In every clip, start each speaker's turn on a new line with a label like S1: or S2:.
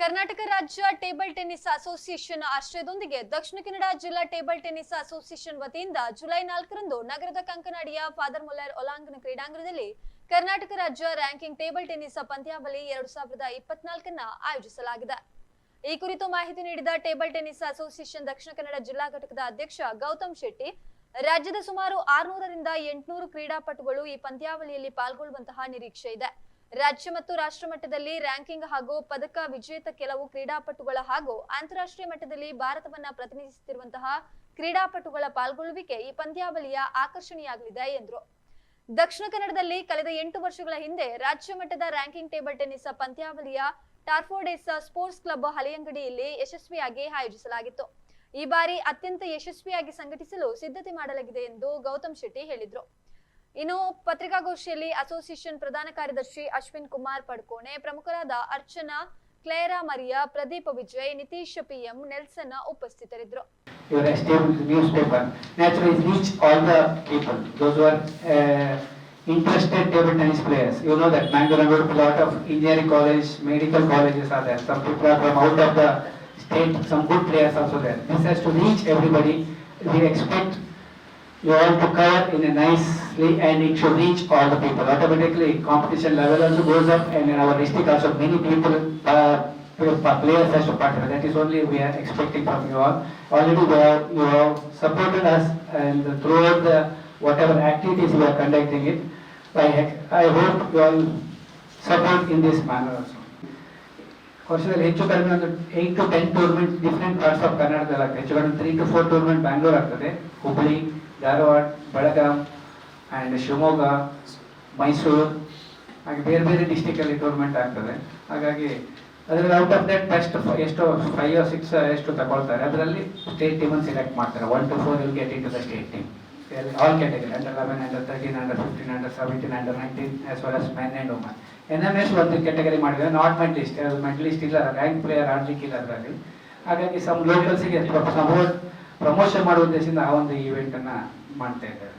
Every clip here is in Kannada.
S1: ಕರ್ನಾಟಕ ರಾಜ್ಯ table tennis association ಆಶ್ರಯದೊಂದಿಗೆ Dakshina Kannada ಜಿಲ್ಲಾ ಟೇಬಲ್ ಟೆನ್ನಿಸ್ ಅಸೋಸಿಯೇಷನ್ ವತಿಯಿಂದ ಜುಲೈ ನಾಲ್ಕರಂದು ನಗರದ ಕಂಕನಾಡಿಯ ಫಾದರ್ ಮುಲ್ಲರ್ ಒಲಾಂಗನ ಕ್ರೀಡಾಂಗಣದಲ್ಲಿ ಕರ್ನಾಟಕ ರಾಜ್ಯ ರ್ಯಾಂಕಿಂಗ್ ಟೇಬಲ್ ಟೆನ್ನಿಸ್ ಪಂದ್ಯಾವಳಿ ಎರಡು ಸಾವಿರದ ಇಪ್ಪತ್ನಾಲ್ಕನ್ನ ಆಯೋಜಿಸಲಾಗಿದೆ. ಈ ಕುರಿತು ಮಾಹಿತಿ ನೀಡಿದ ಟೇಬಲ್ ಟೆನ್ನಿಸ್ ಅಸೋಸಿಯೇಷನ್ ದಕ್ಷಿಣ ಕನ್ನಡ ಜಿಲ್ಲಾ ಘಟಕದ ಅಧ್ಯಕ್ಷ ಗೌತಮ್ ಶೆಟ್ಟಿ, ರಾಜ್ಯದ ಸುಮಾರು ಆರುನೂರರಿಂದ ಎಂಟುನೂರು ಕ್ರೀಡಾಪಟುಗಳು ಈ ಪಂದ್ಯಾವಳಿಯಲ್ಲಿ ಪಾಲ್ಗೊಳ್ಳುವಂತಹ ನಿರೀಕ್ಷೆ ಇದೆ. ರಾಜ್ಯ ಮತ್ತು ರಾಷ್ಟ್ರ ಮಟ್ಟದಲ್ಲಿ ರ್ಯಾಂಕಿಂಗ್ ಹಾಗೂ ಪದಕ ವಿಜೇತ ಕೆಲವು ಕ್ರೀಡಾಪಟುಗಳ ಹಾಗೂ ಅಂತಾರಾಷ್ಟ್ರೀಯ ಮಟ್ಟದಲ್ಲಿ ಭಾರತವನ್ನ ಪ್ರತಿನಿಧಿಸುತ್ತಿರುವಂತಹ ಕ್ರೀಡಾಪಟುಗಳ ಪಾಲ್ಗೊಳ್ಳುವಿಕೆ ಈ ಪಂದ್ಯಾವಳಿಯ ಆಕರ್ಷಣೆಯಾಗಲಿದೆ ಎಂದರು. ದಕ್ಷಿಣ ಕನ್ನಡದಲ್ಲಿ ಕಳೆದ ಎಂಟು ವರ್ಷಗಳ ಹಿಂದೆ ರಾಜ್ಯ ಮಟ್ಟದ ರ್ಯಾಂಕಿಂಗ್ ಟೇಬಲ್ ಟೆನ್ನಿಸ್ ಪಂದ್ಯಾವಳಿಯ ಟಾರ್ಫೋಡೇಸ್ ಸ್ಪೋರ್ಟ್ಸ್ ಕ್ಲಬ್ ಹಳೆಯಂಗಡಿಯಲ್ಲಿ ಯಶಸ್ವಿಯಾಗಿ ಆಯೋಜಿಸಲಾಗಿತ್ತು. ಈ ಬಾರಿ ಅತ್ಯಂತ ಯಶಸ್ವಿಯಾಗಿ ಸಂಘಟಿಸಲು ಸಿದ್ಧತೆ ಮಾಡಲಾಗಿದೆ ಎಂದು ಗೌತಮ್ ಶೆಟ್ಟಿ ಹೇಳಿದ್ರು. ಇನ್ನು ಪತ್ರಿಕಾಗೋಷ್ಠಿಯಲ್ಲಿ ಅಸೋಸಿಯೇಷನ್ ಪ್ರಧಾನ ಕಾರ್ಯದರ್ಶಿ ಅಶ್ವಿನ್ ಕುಮಾರ್ ಪಡ್ಕೋಣೆ ಪ್ರಮುಖರಾದ Archana Clara Maria Pradeep Vijay Nitish PM Nelson ಉಪಸ್ಥಿತರಿದ್ದರು
S2: uh, interested table tennis players. You know that Mangalore, a lot of engineering college, medical colleges are there. Some people are from out of the state, some good players also there. This has to reach everybody. We expect you all to cover in a nicely and it should reach all the people. Automatically, competition level also goes up and in our district also many people, uh, players has to participate. That is only we are expecting from you all. Already we have, you have supported us and throughout the whatever activities we are conducting it. I, I hope you all support in this manner also. ವರ್ಷದಲ್ಲಿ ಹೆಚ್ಚು ಕಡಿಮೆ ಒಂದು eight to ten tournament different parts of ಕರ್ನಾಟಕದಲ್ಲಿ ಆಗ್ತದೆ ಹೆಚ್ಚು ಕಡಿಮೆ three to four tournament Bangalore ಆಗ್ತದೆ ಹುಬ್ಬಳ್ಳಿ ಧಾರವಾಡ, ಬೆಳಗಾಂ ಆ್ಯಂಡ್ ಶಿವಮೊಗ್ಗ, ಮೈಸೂರು, ಹಾಗೆ ಬೇರೆ ಬೇರೆ ಡಿಸ್ಟಿಕಲ್ಲಿ ಟೂರ್ನಮೆಂಟ್ ಆಗ್ತದೆ. ಹಾಗಾಗಿ ಅದರಲ್ಲಿ ಔಟ್ ಆಫ್ ದಟ್ ಬೆಸ್ಟ್ ಎಷ್ಟು ಫೈವ್ ಸಿಕ್ಸ್ ಎಷ್ಟು ತಗೊಳ್ತಾರೆ. ಅದರಲ್ಲಿ ಸ್ಟೇಟ್ ಟೀಮನ್ನು ಸೆಲೆಕ್ಟ್ ಮಾಡ್ತಾರೆ. One two four will get into the state team all category under eleven under thirteen under fifteen under seventeen under nineteen as well as men and women N M S ಒಂದು ಕ್ಯಾಟಗರಿ ಮಾಡಿದ್ರೆ ನಾಟ್ ಮೆಂಟಲಿಸ್ಟ್ ಅದು ಮೆಂಟಲಿಸ್ಟ್ ಇಲ್ಲ ರ್ಯಾಂಕ್ ಪ್ಲೇಯರ್ ಆಡ್ಲಿಕ್ಕಿಲ್ಲ ಅದರಲ್ಲಿ ಹಾಗಾಗಿ ಸಮ್ ಲೋಕಲ್ಸಿಗೆ ಸಪೋರ್ಟ್ ಪ್ರಮೋಷನ್ ಮಾಡುವ ಉದ್ದೇಶದಿಂದ ಆ ಒಂದು ಈವೆಂಟನ್ನು ಮಾಡ್ತಾ ಇದ್ದಾರೆ.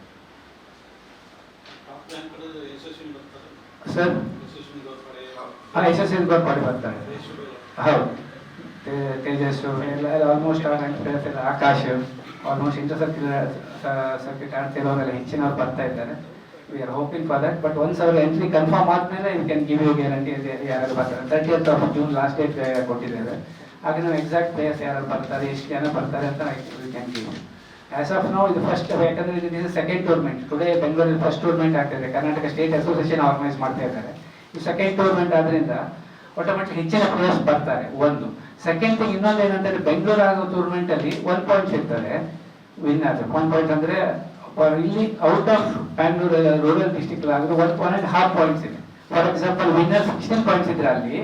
S2: ಸರ್? ಹಾಂ ಯಶಸ್ವಿ ಮಾಡಿ ಬರ್ತಾರೆ ಹೌದು. ತೇಜಸ್ಸು ಎಲ್ಲ ಆಲ್ಮೋಸ್ಟ್ ಎಲ್ಲ Akash almost inter circuit circuit ಆಡ್ತಿರೋರೆಲ್ಲ ಹೆಚ್ಚಿನವ್ರು ಬರ್ತಾ ಇದ್ದಾರೆ. We are hoping for that but ಒಂದು ಸಾವಿರ ಎಂಟ್ರಿ ಕನ್ಫರ್ಮ್ ಆದ್ಮೇಲೆ you can give you guarantee ಯಾರು ಬರ್ತಾರೆ. Thirty of June last date ಕೊಟ್ಟಿದ್ದೇವೆ ಹಾಗೆ ನಾವು ಎಕ್ಸಾಕ್ಟ್ ಪ್ಲೇಯರ್ಸ್ ಯಾರು ಬರ್ತಾರೆ, ಎಷ್ಟು ಜನ ಬರ್ತಾರೆ ಅಂತ we can give as of ನಾವು ಇದು ಫಸ್ಟ್ ಯಾಕಂದ್ರೆ ಇದು ಇದು ಸೆಕೆಂಡ್ ಟೂರ್ನಮೆಂಟ್ ಟುಡೇ ಬೆಂಗಳೂರಲ್ಲಿ ಫಸ್ಟ್ ಟೂರ್ನಮೆಂಟ್ ಆಗ್ತಿದೆ. ಕರ್ನಾಟಕ ಸ್ಟೇಟ್ ಅಸೋಸಿಯೇಷನ್ ಆರ್ಗನೈಸ್ ಮಾಡ್ತಾ ಇದ್ದಾರೆ. ಈ ಸೆಕೆಂಡ್ ಟೂರ್ನಮೆಂಟ್ ಆದ್ರಿಂದ ಆಟೋಮೆಟಿಕ್ ಹೆಚ್ಚಿನ ಪ್ಲೇಯರ್ಸ್ ಬರ್ತಾರೆ, ಒಂದು. ಸೆಕೆಂಡ್ ಥಿಂಗ್ ಇನ್ನೊಂದು ಏನಂತಂದ್ರೆ ಬೆಂಗಳೂರು ಆಗೋ ಟೂರ್ನಮೆಂಟ್ ಅಲ್ಲಿ ಒನ್ ಪಾಯಿಂಟ್ ಸಿಗ್ತಾರೆ ವಿನ್ ಆದ್ರೆ. ಒನ್ ಪಾಯಿಂಟ್ ಅಂದ್ರೆ ಇಲ್ಲಿ out of Bangalore rural district ಆದ್ರೆ ಒನ್ ಪಾಯಿಂಟ್ ಹಾಫ್ ಪಾಯಿಂಟ್ಸ್ ಇದೆ. For example winner sixteen points ಇದ್ರೆ ಅಲ್ಲಿ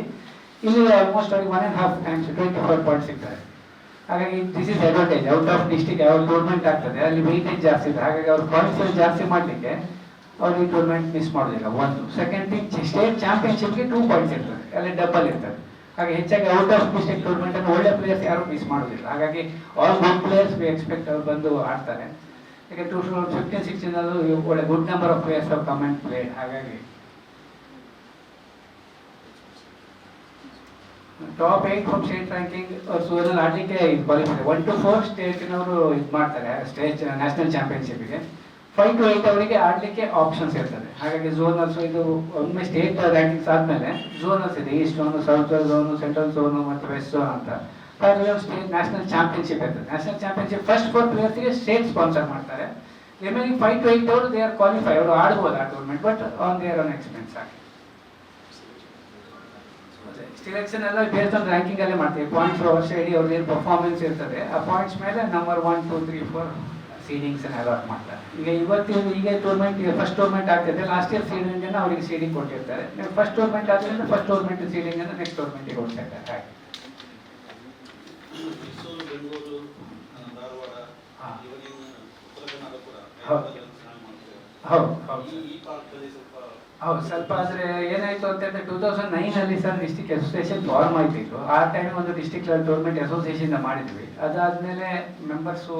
S2: ಇಲ್ಲಿ ಆಲ್ಮೋಸ್ಟ್ ಅವ್ರಿಗೆ one and half times twenty four point ಸಿಗ್ತಾರೆ ಹಾಗಾಗಿ this is advantage out of district ಯಾವ ಗೌರ್ಮೆಂಟ್ ಆಗ್ತದೆ, ಅಲ್ಲಿ ವೆಯ್ಟೇಜ್ ಜಾಸ್ತಿ ಇದೆ? ಹಾಗಾಗಿ ಅವ್ರು ಪಾಯಿಂಟ್ಸ್ ಜಾಸ್ತಿ ಮಾಡಲಿಕ್ಕೆ ಅವ್ರು ಈ ಟೂರ್ನಮೆಂಟ್ ಮಿಸ್ ಮಾಡೋದಿಲ್ಲ, ಒಂದು. ಸೆಕೆಂಡ್ ಥಿಂಗ್ ಸ್ಟೇಟ್ ಚಾಂಪಿಯನ್ಶಿಪ್ಗೆ ಟೂ ಪಾಯಿಂಟ್ಸ್ ಇರ್ತದೆ, ಅಲ್ಲಿ ಡಬಲ್ ಇರ್ತದೆ. ಹಾಗೆ ಹೆಚ್ಚಾಗಿ ಔಟ್ ಆಫ್ ಡಿಸ್ಟಿಕ್ ಟೂರ್ನಮೆಂಟ್ ಅನ್ನು ಒಳ್ಳೆ ಪ್ಲೇಯರ್ಸ್ ಯಾರು ಮಿಸ್ ಮಾಡೋದಿಲ್ಲ. ಹಾಗಾಗಿ all good players we expect ಅವ್ರು ಬಂದು ಆಡ್ತಾರೆ. ಈಗ ಟೂ ಫಿಫ್ಟೀನ್ ಸಿಕ್ಸ್ಟೀನ್ ಅಲ್ಲೂ ಒಳ್ಳೆ good number of players of comment played ಹಾಗಾಗಿ top eight from state ranking Surya ಆಡಲಿಕ್ಕೆ ಇದು ಕ್ವಾಲಿಫೈ ಒನ್ ಟು ಫೋರ್ ಸ್ಟೇಟಿನವರು ಇದು ಮಾಡ್ತಾರೆ ಸ್ಟೇಟ್ ನ್ಯಾಷನಲ್ ಚಾಂಪಿಯನ್ಶಿಪ್ಗೆ ಫೈವ್ ಟು ಏಟ್ ಅವರಿಗೆ ಆಡಲಿಕ್ಕೆ ಆಪ್ಷನ್ಸ್ ಇರ್ತದೆ. ಹಾಗಾಗಿ ಝೋನಲ್ಸ್ ಇದು ಒಮ್ಮೆ ಸ್ಟೇಟ್ ರ್ಯಾಂಕಿಂಗ್ಸ್ ಆದಮೇಲೆ ಝೋನಲ್ಸ್ ಇದೆ. East zone south zone central zone ಮತ್ತು ವೆಸ್ಟ್ ಝೋನ್ ಅಂತ. ಸ್ಟೇಟ್ ನ್ಯಾಷನಲ್ ಚಾಂಪಿಯನ್ಶಿಪ್ ಇರ್ತದೆ. ನ್ಯಾಷನಲ್ ಚಾಂಪಿಯನ್ಶಿಪ್ ಫಸ್ಟ್ ಫೋರ್ ಪ್ಲೇಯರ್ಸ್ಗೆ ಸ್ಟೇಟ್ ಸ್ಪಾನ್ಸರ್ ಮಾಡ್ತಾರೆ. ರಿಮೈನಿಂಗ್ ಫೈವ್ ಟು ಏಟ್ ಅವರು ದೇ ಆರ್ ಕ್ವಾಲಿಫೈ ಅವರು ಆಡ್ಬೋದು ಆ tournament but on their own expense ಆಗಿ ಸಿಲೆಕ್ಷನ್ ಎಲ್ಲ ಬೇಸ್ ಆನ್ ರ್ಯಾಂಕಿಂಗ್ ಅಲ್ಲೇ ಮಾಡ್ತೀವಿ. ಪಾಯಿಂಟ್ಸ್ ವರ್ಷ ಇಡೀ ಅವ್ರದ್ದು ಏನು ಪರ್ಫಾರ್ಮೆನ್ಸ್ ಇರ್ತದೆ. ಆ ಪಾಯಿಂಟ್ಸ್ ಮೇಲೆ number one two three four seedings allot ಮಾಡ್ತಾರೆ. ಈಗ ಇವತ್ತಿನ ಈಗ ಟೂರ್ನಮೆಂಟ್ ಈಗ ಫಸ್ಟ್ ಟೂರ್ನಮೆಂಟ್ ಆಗ್ತಿದೆ. ಲಾಸ್ಟ್ ಇಯರ್ ಸೀಡಿಂಗ್ ಅನ್ನು ಅವರಿಗೆ ಸೀಡಿಂಗ್ ಕೊಟ್ಟಿರ್ತಾರೆ. ಫಸ್ಟ್ ಟೂರ್ನಮೆಂಟ್ ಆದ್ರಿಂದ ಫಸ್ಟ್ ಟೂರ್ನಮೆಂಟ್ ಸೀಡಿಂಗ್ ಅನ್ನು ನೆಕ್ಸ್ಟ್ ಟೂರ್ಮೆಂಟಿಗೆ ಕೊಡ್ತಾ ಇದ್ದಾರೆ ಹಾಗೆ ಹೌದು. ಹೌದು. ಹೌದು,
S3: ಸ್ವಲ್ಪ
S2: ಆದರೆ ಏನಾಯಿತು ಅಂತಂದರೆ ಟೂ ತೌಸಂಡ್ ನೈನ್ ಅಲ್ಲಿ ಸರ್ ಡಿಸ್ಟಿಕ್ ಅಸೋಸಿಯೇಷನ್ ಫಾರ್ಮ್ ಆಯ್ತಿತ್ತು. ಆ ಟೈಮ್ ಒಂದು ಡಿಸ್ಟಿಕ್ ಲೆವೆಲ್ ಟೂರ್ನಮೆಂಟ್ ಅಸೋಸಿಯೇಷನ್ ಮಾಡಿದ್ವಿ. ಅದಾದ್ಮೇಲೆ ಮೆಂಬರ್ಸು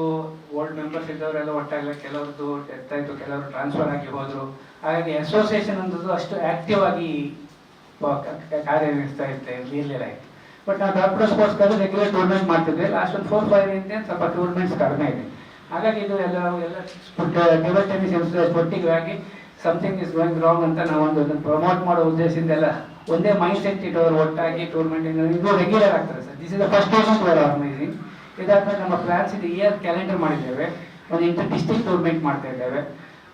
S2: ಓಲ್ಡ್ ಮೆಂಬರ್ಸ್ ಇದ್ದವರೆಲ್ಲ ಒಟ್ಟಾಗಲ್ಲ ಕೆಲವ್ರದ್ದು ಡೆತ್ ಆಯ್ತು, ಕೆಲವರು ಟ್ರಾನ್ಸ್ಫರ್ ಆಗಿ ಹೋದ್ರು. ಹಾಗಾಗಿ ಅಸೋಸಿಯೇಷನ್ ಅನ್ನೋದು ಅಷ್ಟು ಆಕ್ಟಿವ್ ಆಗಿ ಕಾರ್ಯನಿರ್ವಹಿಸ್ತಾ ಇರ್ತಾ ಇರ್ಲಿಲ್ಲ ಬಟ್ ನಾವು ಡಾಕ್ಟರ್ ಸ್ಪೋರ್ಟ್ಸ್ಗಾದ್ರೆ ರೆಗ್ಯುಲರ್ ಟೂರ್ನಮೆಂಟ್ ಮಾಡ್ತಿದ್ವಿ. ಲಾಸ್ಟ್ ಒಂದು ಫೋರ್ ಫೈವ್ ಇಂದ ಸ್ವಲ್ಪ ಟೂರ್ನಮೆಂಟ್ಸ್ ಕಡಿಮೆ ಇದೆ. ಹಾಗಾಗಿ ಇದು ಎಲ್ಲ ಎಲ್ಲ ಟೇಬಲ್ ಟೆನ್ನಿಸ್ ಒಟ್ಟಿಗೆ ಆಗಿ ಸಮಥಿಂಗ್ ಇಸ್ ಗೋಯಿಂಗ್ ರಾಂಗ್ ಅಂತ ನಾವು ಒಂದು ಅದನ್ನು ಪ್ರಮೋಟ್ ಮಾಡೋ ಉದ್ದೇಶದಿಂದ ಎಲ್ಲ ಒಂದೇ ಮೈಂಡ್ ಸೆಟ್ ಇಟ್ಟವರು ಒಟ್ಟಾಗಿ ಟೂರ್ನಮೆಂಟ್ ಇದು ರೆಗ್ಯುಲರ್ ಆಗ್ತಾರೆ sir. This is the first tournament were organizing ಇದಾದ್ಮೇಲೆ ನಮ್ಮ ಪ್ಲಾನ್ಸ್ ಇದು ಇಯರ್ ಕ್ಯಾಲೆಂಡರ್ ಮಾಡಿದ್ದೇವೆ. ಒಂದು ಇಂಟರ್ ಡಿಸ್ಟಿಕ್ ಟೂರ್ನಮೆಂಟ್ ಮಾಡ್ತಾ ಇದ್ದೇವೆ.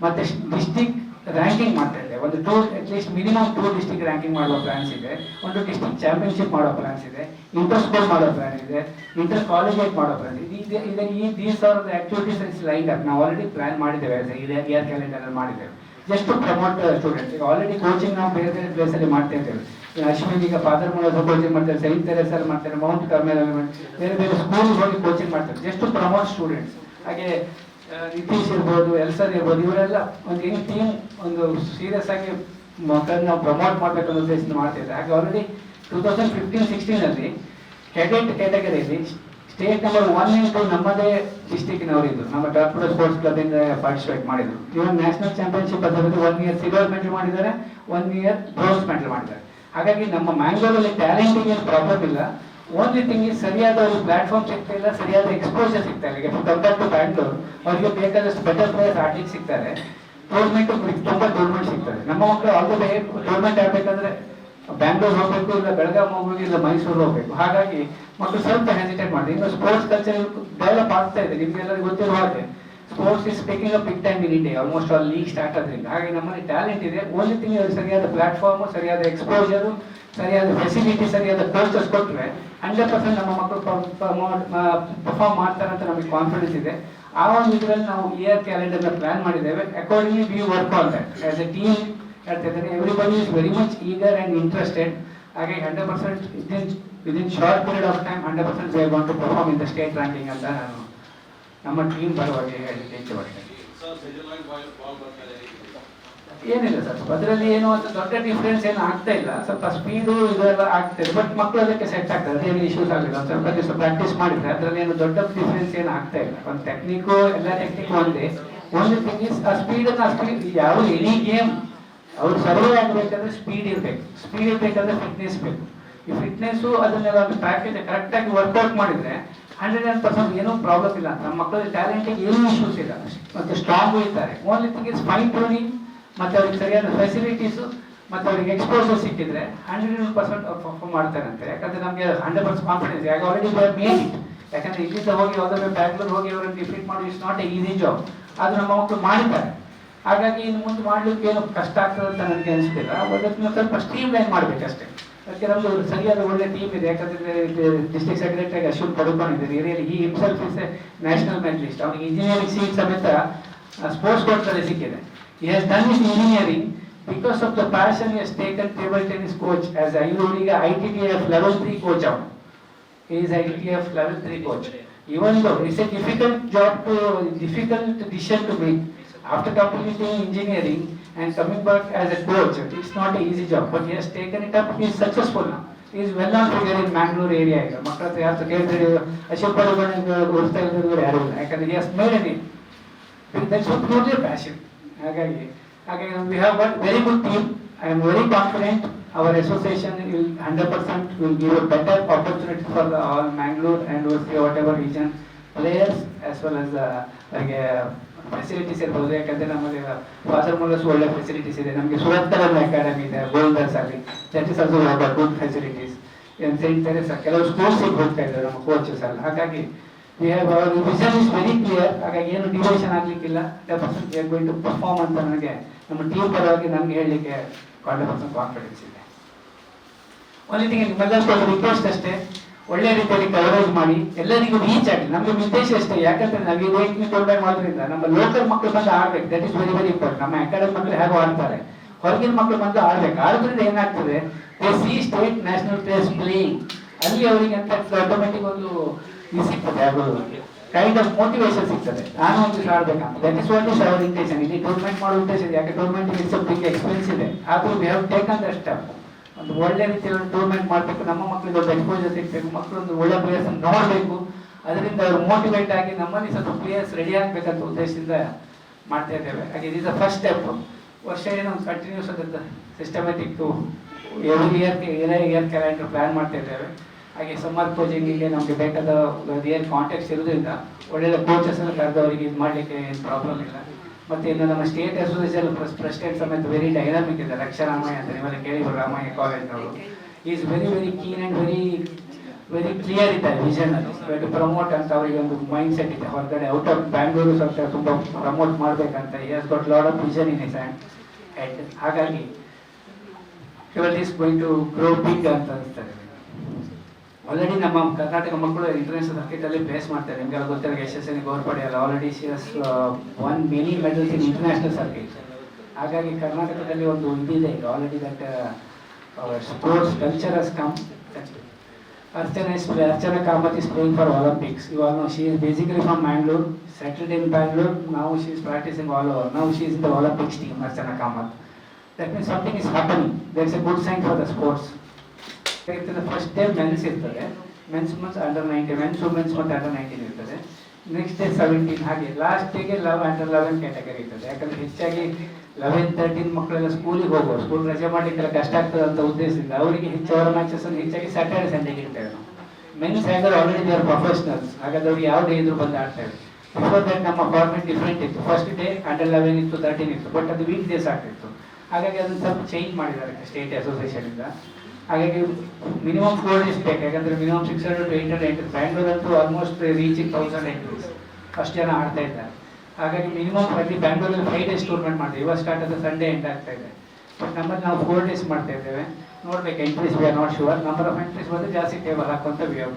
S2: ಮತ್ತೆ ಡಿಸ್ಟಿಕ್ ರ್ಯಾಂಕಿಂಗ್ ಮಾಡ್ತಾ ಇದ್ದೇವೆ. ಒಂದು two at least minimum two district ranking ಮಾಡುವ ಪ್ಲಾನ್ಸ್ ಇದೆ. ಒಂದು ಡಿಸ್ಟಿಕ್ ಚಾಂಪಿಯನ್ಶಿಪ್ ಮಾಡೋ ಪ್ಲಾನ್ಸ್ ಇದೆ. ಇಂಟರ್ ಸ್ಕೂಲ್ ಮಾಡೋ ಪ್ಲಾನ್ ಇದೆ. ಇಂಟರ್ ಕಾಲೇಜೇಟ್ ಮಾಡೋ ಪ್ಲಾನ್ ಇದೆ. ಈ these are activities is line up ನಾವು ಆಲ್ರೆಡಿ ಪ್ಲಾನ್ ಮಾಡಿದ್ದೇವೆ. ಇಯರ್ ಕ್ಯಾಲೆಂಡರ್ ಮಾಡಿದ್ದೇವೆ. ಜಸ್ಟ್ ಟು ಪ್ರಮೋಟ್ ಸ್ಟೂಡೆಂಟ್ಸ್ ಈಗ ಆಲ್ರೆಡಿ ಕೋಚಿಂಗ್ ನಾವು ಬೇರೆ ಬೇರೆ ಪ್ಲೇಸಲ್ಲಿ ಮಾಡ್ತಾ ಈಗ ಅಶ್ವಿನ್, ಈಗ ಫಾದರ್ ಮೂಲಕ ಕೋಚಿಂಗ್ ಮಾಡ್ತಾರೆ ಸೈಂಟ್ ತೆರೆಸಲ್ಲಿ ಮಾಡ್ತಾರೆ ಮೌಂಟ್ ಮಾಡ್ತಾರೆ. ಬೇರೆ ಬೇರೆ ಸ್ಕೂಲ್ ಹೋಗಿ ಕೋಚಿಂಗ್ ಮಾಡ್ತಾರೆ. ಜಸ್ಟ್ ಪ್ರಮೋಟ್ ಸ್ಟೂಡೆಂಟ್ಸ್ ಹಾಗೆ ನಿತೀಶ್ ಇರ್ಬೋದು, ಎಲ್ಸರ್ ಇರ್ಬೋದು, ಇವರೆಲ್ಲ ಒಂದು ಏನು ಟೀಮ್ ಒಂದು ಸೀರಿಯಸ್ ಆಗಿ ಮಕ್ಕಳನ್ನ ನಾವು ಪ್ರಮೋಟ್ ಮಾಡಬೇಕು ಅನ್ನೋ ಉದ್ದೇಶದಿಂದ ಮಾಡ್ತಿದ್ದಾರೆ ಹಾಗೆ ಆಲ್ರೆಡಿ ಟೂ ತೌಸಂಡ್ ಫಿಫ್ಟೀನ್ ಸಿಕ್ಸ್ಟೀನಲ್ಲಿ ಕೆಡೆಟ್ ಕ್ಯಾಟಗರಿಯಲ್ಲಿ ಸ್ಟೇಟ್ ನಂಬರ್ ಒನ್ ಇಂಟು ನಮ್ಮದೇ ಡಿಸ್ಟಿಕ್ನವರಿದ್ದು ನಮ್ಮ ಡಾಕ್ಟರ್ ಸ್ಪೋರ್ಟ್ಸ್ ಕ್ಲಬ್ ಇಂದ ಪಾರ್ಟಿಸಿಪೇಟ್ ಮಾಡಿದ್ರು. ಇವನ್ ನ್ಯಾಷನಲ್ ಚಾಂಪಿಯನ್ಶಿಪ್ ಅದರಲ್ಲಿ ಒನ್ ಇಯರ್ ಸಿಲ್ವರ್ ಮೆಡಲ್ ಮಾಡಿದ್ದಾರೆ ಒನ್ ಇಯರ್ ಬ್ರೋನ್ಸ್ ಮೆಡಲ್ ಮಾಡಿದ್ದಾರೆ. ಹಾಗಾಗಿ ನಮ್ಮ ಮ್ಯಾಂಗ್ಳೂರಲ್ಲಿ ಟ್ಯಾಲೆಂಟಿಗೆ ಏನು ಪ್ರಾಬ್ಲಮ್ ಇಲ್ಲ. ಓನ್ಲಿ ಥಿಂಗ್ ಇಸ್ ಸರಿಯಾದ ಒಂದು ಪ್ಲಾಟ್ಫಾರ್ಮ್ ಸಿಗ್ತಾ ಇಲ್ಲ, ಸರಿಯಾದ ಎಕ್ಸ್ಪೋಜರ್ ಸಿಗ್ತಾ ಇಲ್ಲ. ಕಂಪೇರ್ ಟು ಬ್ಯಾಂಗ್ಳೂರ್ ಅವರಿಗೆ ಬೇಕಾದಷ್ಟು ಬೆಟರ್ ಪ್ಲೇಯರ್ಸ್ ಆಡ್ಲಿಕ್ಕೆ ಸಿಗ್ತಾರೆ. ಟೂರ್ನಮೆಂಟ್ ತುಂಬಾ ಟೂರ್ನಮೆಂಟ್ ಸಿಗ್ತಾರೆ ನಮ್ಮ ಮಕ್ಕಳು ಆಲ್ರೆಡಿ ಟೂರ್ನಮೆಂಟ್ ಆಡ್ಬೇಕಂದ್ರೆ ಬ್ಯಾಂಗ್ಳೂರ್ ಹೋಗ್ಬೇಕು ಇಲ್ಲ ಬೆಳಗಾವಿ ಹೋಗ್ಬೇಕು ಇಲ್ಲ ಮೈಸೂರು ಹೋಗ್ಬೇಕು. ಹಾಗಾಗಿ ಮಕ್ಕಳು ಸ್ವಲ್ಪ ಹೆಸಿಟೇಟ್ ಮಾಡಿ ಇನ್ನು ಸ್ಪೋರ್ಟ್ಸ್ ಕಲ್ಚರ್ ಡೆವಲಪ್ ಆಗ್ತಾ ಇದೆ. ನಿಮ್ಗೆಲ್ಲರಿಗೂ ಗೊತ್ತಿರುವ ಹಾಗೆ sports is speaking up big time in India almost all league start ಆದ್ರಿಂದ. ಹಾಗೆ ನಮ್ಮಲ್ಲಿ ಟ್ಯಾಲೆಂಟ್ ಇದೆ. ಓನ್ಲಿ ಥಿಂಗ್ ಸರಿಯಾದ ಪ್ಲಾಟ್ಫಾರ್ಮ್ ಸರಿಯಾದ ಎಕ್ಸ್ಪೋಜರು ಸರಿಯಾದ ಫೆಸಿಲಿಟಿ ಸರಿಯಾದ ಕೋಚಸ್ ಕೊಟ್ಟರೆ ಹಂಡ್ರೆಡ್ ಪರ್ಸೆಂಟ್ ನಮ್ಮ ಮಕ್ಕಳು ಪರ್ಫಾರ್ಮ್ ಮಾಡ್ತಾರೆ ಅಂತ ನಮಗೆ ಕಾನ್ಫಿಡೆನ್ಸ್ ಇದೆ. ಆ ಒಂದು ಇದರಲ್ಲಿ ನಾವು ಇಯರ್ ಕ್ಯಾಲೆಂಡರ್ನ ಪ್ಲಾನ್ ಮಾಡಿದ್ದೇವೆ. Accordingly we work on that as a team ಹೇಳ್ತಾ everybody is very much eager and interested ಹಾಗೆ hundred percent within within short period of time hundred percent they want to perform in the state ranking ಅಂತ ನಾನು ನಮ್ಮ ಟೀಮ್ ಪರವಾಗಿ
S3: ಹೇಳಿದ್ದೆ
S2: ಏನಿಲ್ಲ ಸರ್, ಅದರಲ್ಲಿ ಏನು ಅಂತ ದೊಡ್ಡ ಡಿಫ್ರೆನ್ಸ್ ಏನು ಆಗ್ತಾ ಇಲ್ಲ. ಸ್ವಲ್ಪ ಸ್ಪೀಡು ಇದೆಲ್ಲ ಆಗ್ತದೆ ಬಟ್ ಮಕ್ಕಳು ಅದಕ್ಕೆ ಸೆಟ್ ಆಗ್ತದೆ ಅದೇನು ಇಶ್ಯೂಸ್ ಆಗಲಿಲ್ಲ. ಸ್ವಲ್ಪ ದಿವಸ ಪ್ರಾಕ್ಟೀಸ್ ಮಾಡಿದ್ರೆ ಅದರಲ್ಲಿ ಏನು ದೊಡ್ಡ ಡಿಫ್ರೆನ್ಸ್ ಏನು ಆಗ್ತಾ ಇಲ್ಲ. ಒಂದು ಟೆಕ್ನಿಕು ಎಲ್ಲ ಟೆಕ್ನಿಕ್ ಒಂದೇ. ಒಂದು ಥಿಂಗ್ ಇಸ್ ಆ ಸ್ಪೀಡನ್ನು ಆ ಸ್ಪೀಡ್ ಯಾವ ಎನಿ ಗೇಮ್ ಅವ್ರು ಸರ್ವೇ ಆಗಬೇಕಂದ್ರೆ ಸ್ಪೀಡ್ ಇರಬೇಕು. ಸ್ಪೀಡ್ ಇರಬೇಕಂದ್ರೆ ಫಿಟ್ನೆಸ್ ಬೇಕು. ಈ ಫಿಟ್ನೆಸ್ಸು ಅದನ್ನೆಲ್ಲ ಪ್ಯಾಕೇಜ್ ಕರೆಕ್ಟಾಗಿ ವರ್ಕೌಟ್ ಮಾಡಿದ್ರೆ ಹಂಡ್ರೆಡ್ ಆ್ಯಂಡ್ ಪರ್ಸೆಂಟ್ ಏನೂ ಪ್ರಾಬ್ಲಮ್ ಇಲ್ಲ. ನಮ್ಮ ಮಕ್ಕಳ ಟ್ಯಾಲೆಂಟಿಗೆ ಏನೂ ಇಶ್ಯೂಸ್ ಇಲ್ಲ. ಮತ್ತು ಸ್ಟ್ರಾಂಗು ಇದ್ದಾರೆ only thing is fine tuning ಮತ್ತು ಅವ್ರಿಗೆ ಸರಿಯಾದ ಫೆಸಿಲಿಟೀಸು ಮತ್ತು ಅವ್ರಿಗೆ ಎಕ್ಸ್ಪೋಸರ್ ಸಿಕ್ಕಿದ್ರೆ ಹಂಡ್ರೆಡ್ ಪರ್ಸೆಂಟ್ ಪರ್ಫಾರ್ಮ್ ಮಾಡ್ತಾರಂತೆ. ಯಾಕಂದ್ರೆ ನಮಗೆ ಹಂಡ್ರೆಡ್ ಪರ್ಸೆಂಟ್ ಕಾನ್ಫಿಡೆನ್ಸ್ ಯಾಕೆ ಆಲ್ರೆಡಿ ಮೇನ್ ಇಟ್ ಯಾಕಂದ್ರೆ ಇಲ್ಲಿಂದ ಹೋಗಿ ಯಾವುದಾದ್ರು ಬ್ಯಾಂಗ್ಳೂರ್ ಹೋಗಿ ಅವರನ್ನು ಡಿಫೀಟ್ ಮಾಡಿ it's not a easy job ಅದು ನಮ್ಮ ಮಕ್ಕಳು ಮಾಡಿದ್ದಾರೆ. ಹಾಗಾಗಿ ಇನ್ನು ಮುಂದೆ ಮಾಡ್ಲಿಕ್ಕೆ ಏನು ಕಷ್ಟ ಆಗ್ತದೆ ಅಂತ ನನಗೆ ಅನಿಸ್ತಿಲ್ಲ. ಅದಕ್ಕೆ ಸ್ವಲ್ಪ ಸ್ಟ್ರೀಮ್ ಲೈನ್ ಮಾಡಬೇಕಷ್ಟೇ. ಅದಕ್ಕೆ ನಮ್ಮದು ಸರಿಯಾದ ಒಳ್ಳೆ ಟೀಮ್ ಇದೆ. ಯಾಕಂದ್ರೆ ಡಿಸ್ಟ್ರಿಕ್ಟ್ ಸೆಕ್ರೆಟರಿ ಅಶ್ವಿನ್ ಪಡ್ಕೊಂಡಿದ್ದಾರೆ ಏರಿಯಲ್ಲಿ ಈ himself is a national medalist ಅವನಿಗೆ ಇಂಜಿನಿಯರಿಂಗ್ ಸೀಟ್ ಸಮೇತ ಸ್ಪೋರ್ಟ್ಸ್ ಕೋರ್ಸಲ್ಲಿ ಸಿಕ್ಕಿದೆ. ಈ has done his engineering because of the passion he has table table coach as a ಇವರಿಗೆ I T T F level three coach ಅವನು. Is I T T F level three coach even though a difficult difficult to difficult difficult to make after completing engineering and coming back as a coach it's not an easy job but he has taken it up he is successful now he is well known figure in Mangalore area ಈಗ ಮಕ್ಕಳ ಹತ್ರ ಯಾರು ಕೇಳಿದ್ರೆ ಅಶೋಕ್ ಪಡುಗಣಿಗೆ ಓದಿಸ್ತಾ ಇರೋದು ಯಾರು ಇಲ್ಲ ಯಾಕಂದ್ರೆ he has made a name that's what purely passion ಹಾಗಾಗಿ ಹಾಗಾಗಿ we have got very good team I am very confident our association will hundred percent will give a better opportunity for the all Mangalore and Ursi whatever Region players well as ನಮಗೆ ಫೆಸಿಲಿಟೀಸ್ ಇರ್ಬೋದು. ಯಾಕಂದ್ರೆ ನಮ್ಮಲ್ಲಿ ಮೂಲಸ್ ಒಳ್ಳೆ ಫೆಸಿಲಿಟೀಸ್ ಇದೆ. ನಮಗೆ ಸುರತ್ಕಲಂ ಅಕಾಡೆಮಿ ಇದೆ ಗೋಲ್ಡರ್ಸ್ ಆಗಲಿ ದಟ್ ಇಸ್ ಗುಡ್ ಫೆಸಿಲಿಟೀಸ್ ಅಂತ ಹೇಳ್ತಾರೆ ಸರ್ ಕೆಲವು ಸ್ಪೋರ್ಟ್ಸಿಗೆ ಹೋಗ್ತಾ ಇದ್ದಾರೆ ನಮ್ಮ ಕೋಚಸ್ ಎಲ್ಲ. ಹಾಗಾಗಿ have our vision is very clear. ಹಾಗಾಗಿ ಏನು ಡಿವಿಷನ್ ಆಗ್ಲಿಕ್ಕಿಲ್ಲ. ವಿ ಗೋಯಿಂಗ್ ಟು ಪರ್ಫಾರ್ಮ್ ಅಂತ ನನಗೆ ನಮ್ಮ ಟೀಮ್ ಪರವಾಗಿ ನನಗೆ ಹೇಳಲಿಕ್ಕೆ ಪರ್ಸೆಂಟ್ ಕಾನ್ಫಿಡೆನ್ಸ್ ಇದೆ. ಒಂದು ರಿಕ್ವೆಸ್ಟ್ ಅಷ್ಟೇ. ಒಳ್ಳೆ ರೀತಿಯಲ್ಲಿ ಕವರೇಜ್ ಮಾಡಿ, ಎಲ್ಲರಿಗೂ ರೀಚ್ ಆಗಲಿ. ನಮ್ಗೆ ಉದ್ದೇಶ ಅಷ್ಟೇ, ಯಾಕಂದ್ರೆ ನಾವು ರೇಟ್ನಿ ಟೂರ್ನಮೆಂಟ್ ಮಾಡೋದ್ರಿಂದ ನಮ್ಮ ಲೋಕಲ್ ಮಕ್ಕಳು ಬಂದು ಆಡ್ಬೇಕು. That is very very important ನಮ್ಮ ಅಕಾಡೆಮಿ ಮಕ್ಕಳು ಹೇಗೋ ಆಡ್ತಾರೆ? ಹೊರಗಿನ ಮಕ್ಕಳು ಬಂದು ಆಡ್ಬೇಕು. ಆಡೋದ್ರಿಂದ ಏನಾಗ್ತದೆ? They see state national players playing ಅಲ್ಲಿ ಅವರಿಗೆ ಅಂತ ಆಟೋಮೆಟಿಕ್ ಒಂದು ಇದು ಸಿಗ್ತದೆ, ಅದು ಕೈಂಡ್ ಆಫ್ ಮೋಟಿವೇಶನ್ ಸಿಗ್ತದೆ. ನಾನು ಒಂದು ಆಡ್ಬೇಕಂತ. That is what is our intention ಇಲ್ಲಿ ಟೂರ್ನಮೆಂಟ್ ಮಾಡೋ ಉದ್ದೇಶ ಯಾಕೆ ಟೂರ್ನಮೆಂಟ್ ಇಟ್ಸ್ ಬಿಗ್ ಎಕ್ಸ್ಪೆನ್ಸ್ ಇದೆ ಆದ್ರೂ ವಿ ಹ್ಯಾವ್ ಟೇಕನ್ ಒಂದು ಒಳ್ಳೆ ರೀತಿಯಲ್ಲಿ ಟೂರ್ನಮೆಂಟ್ ಮಾಡಬೇಕು. ನಮ್ಮ ಮಕ್ಕಳಿಗೆ ಒಂದು ಎಕ್ಸ್ಪೋಜರ್ ಸಿಗಬೇಕು. ಮಕ್ಕಳು ಒಂದು ಒಳ್ಳೆ ಪ್ಲೇಯರ್ಸ್ ನೋಡಬೇಕು ಅದರಿಂದ ಅವರು ಮೋಟಿವೇಟ್ ಆಗಿ ನಮ್ಮಲ್ಲಿ ಸ್ವಲ್ಪ ಪ್ಲೇಯರ್ಸ್ ರೆಡಿ ಆಗಬೇಕಂತ ಉದ್ದೇಶದಿಂದ ಮಾಡ್ತಾ ಇದ್ದೇವೆ. ಹಾಗೆ ಇದು ಅ ಫಸ್ಟ್ ಸ್ಟೆಪ್ ವರ್ಷ ಏನೋ ಕಂಟಿನ್ಯೂಸ್ ಅದರಿಂದ systematic every year year year calendar plan ಮಾಡ್ತಾ ಇದ್ದೇವೆ. ಹಾಗೆ ಸಮ್ಮರ್ ಕೋಚಿಂಗಿಗೆ ನಮಗೆ ಬೇಕಾದ ಏನು ಕಾಂಟ್ಯಾಕ್ಟ್ಸ್ ಇರೋದ್ರಿಂದ ಒಳ್ಳೆಯ ಕೋಚಸ್ ಎಲ್ಲ ಕರೆದವರಿಗೆ ಇದು ಮಾಡಲಿಕ್ಕೆ ಏನು ಪ್ರಾಬ್ಲಮ್ ಇಲ್ಲ. ಮತ್ತು ಇನ್ನು ನಮ್ಮ ಸ್ಟೇಟ್ ಅಸೋಸಿಯೇಷನ್ ಪ್ರೆಸಿಡೆಂಟ್ ಸಮೇತ ವೆರಿ ಡೈನಾಮಿಕ್ ಇದೆ. ರಕ್ಷಾರಾಮಯ್ಯ ಅಂತ ನೀವೆಲ್ಲ ಕೇಳಿದ್ರು, Ramaiah ಕಾಲೇಜ್ನವರು is very very keen and very very clear ಇದ್ದಾರೆ ವಿಷನ್ ಟು ಪ್ರಮೋಟ್ ಅಂತ ಅವರಿಗೆ ಒಂದು ಮೈಂಡ್ ಸೆಟ್ ಇದೆ. ಹೊರಗಡೆ ಔಟ್ ಆಫ್ ಬ್ಯಾಂಗ್ಳೂರು ಸ್ವಲ್ಪ ತುಂಬ ಪ್ರಮೋಟ್ ಮಾಡಬೇಕಂತ. Has got lot of vision in his hand ಹಾಗಾಗಿ is going to grow big ಅಂತ ಅನಿಸ್ತಾರೆ ಆಲ್ರೆಡಿ ನಮ್ಮ ಕರ್ನಾಟಕ ಮಕ್ಕಳು ಇಂಟರ್ನ್ಯಾಷನಲ್ ಕ್ರಿಕೆಟ್ ಅಲ್ಲಿ ಫೇಸ್ ಮಾಡ್ತಾರೆ. ನಿಮ್ಗೆ ಅದು ಗೊತ್ತಿರೋ S S N guar ಪಡೆಯಲ್ಲ already he's won many medals in international circuit ಹಾಗಾಗಿ ಕರ್ನಾಟಕದಲ್ಲಿ ಒಂದು ಇದೆ ಈಗ. Already that sports culture has come Archana is Archana Kamath is playing for Olympics ಇವಾಗ she is basically from Mangalore settled in Bangalore ನಾವು she is practising all over ನಾವು she's is the Olympics team Archana Kamath that means something is happening there is a good sign for the sports first day men's ಇರ್ತದೆ. Men's men's under nineteen men's women's ಮತ್ತು ಅಂಡರ್ ನೈನ್ಟೀನ್ ಇರ್ತದೆ. ನೆಕ್ಸ್ಟ್ ಡೇ ಸೆವೆಂಟೀನ್ ಹಾಗೆ ಲಾಸ್ಟ್ ಡೇಗೆ ಲವ್ ಅಂಡರ್ ಲೆವೆನ್ ಕ್ಯಾಟಗರಿ ಇರ್ತದೆ. ಯಾಕಂದ್ರೆ ಹೆಚ್ಚಾಗಿ ಲೆವೆನ್ ತರ್ಟೀನ್ ಮಕ್ಕಳೆಲ್ಲ ಸ್ಕೂಲಿಗೆ ಹೋಗುವ ಸ್ಕೂಲ್ ರಜೆ ಮಾಡಲಿಕ್ಕೆಲ್ಲ ಕಷ್ಟ ಆಗ್ತದೆ ಅಂತ ಉದ್ದೇಶದಿಂದ ಅವರಿಗೆ ಹೆಚ್ಚು ಅವರ ಮ್ಯಾಚಸ್ ಹೆಚ್ಚಾಗಿ ಸ್ಯಾಟರ್ಡೆ ಸಂಡೇಗೆ ಇರ್ತೇವೆ ಮೆನ್ಸ್ ಹ್ಯಾಂಗರ್ ಆಲ್ರೆಡಿ ದೇ ಆರ್ ಪ್ರೊಫೆಷನಲ್ಸ್ ಹಾಗಾದ್ರೆ ಅವ್ರಿಗೆ ಯಾವ ಡೇ ಇದ್ರು ಬಂದು ಆಡ್ತೇವೆ. ಬಿಫೋರ್ ದಟ್ ನಮ್ಮ ಫಾರ್ಮೆಟ್ ಡಿಫ್ರೆಂಟ್ ಇತ್ತು. ಫಸ್ಟ್ ಡೇ ಅಂಡರ್ ಲೆವೆನ್ ಇತ್ತು ತರ್ಟೀನ್ ಇತ್ತು. ಬಟ್ ಅದು ವೀಕ್ ಡೇಸ್ ಆಗ್ತಿತ್ತು. ಹಾಗಾಗಿ ಅದನ್ನು ಸ್ವಲ್ಪ ಚೇಂಜ್ ಮಾಡಿದ್ದಾರೆ ಸ್ಟೇಟ್ ಅಸೋಸಿಯೇಷನ್ ಇಂದ. ಹಾಗಾಗಿ ಮಿನಿಮಮ್ ಫೋರ್ ಡೇಸ್ ಬೇಕು, ಯಾಕಂದ್ರೆ minimum six hundred to eight hundred entry Bangalore ಅಂತೂ ಆಲ್ಮೋಸ್ಟ್ ರೀಚಿಂಗ್ ತೌಸಂಡ್ ಎಂಟ್ರೀಸ್ ಅಷ್ಟು ಜನ ಆಡ್ತಾ ಇದ್ದಾರೆ. ಹಾಗಾಗಿ ಮಿನಿಮಮ್ ಪ್ರತಿ ಬ್ಯಾಂಗ್ಳೂರಲ್ಲಿ ಫೈವ್ ಡೇಸ್ ಟೂರ್ನಮೆಂಟ್ ಮಾಡ್ತೀವಿ. ಇವಾಗ ಸ್ಟಾರ್ಟ್ ಆದ ಸಂಡೇ ಎಂಡ್ ಆಗ್ತಾ ಇದೆ. ಬಟ್ ನಮ್ಮಲ್ಲಿ ನಾವು ಫೋರ್ ಡೇಸ್ ಮಾಡ್ತಾ ಇದ್ದೇವೆ. ನೋಡ್ಬೇಕು entries we are not sure number of entries ಬಂದು ಜಾಸ್ತಿ ಟೇಬಲ್ ಹಾಕುವಂಥ ವಿ ಆರ್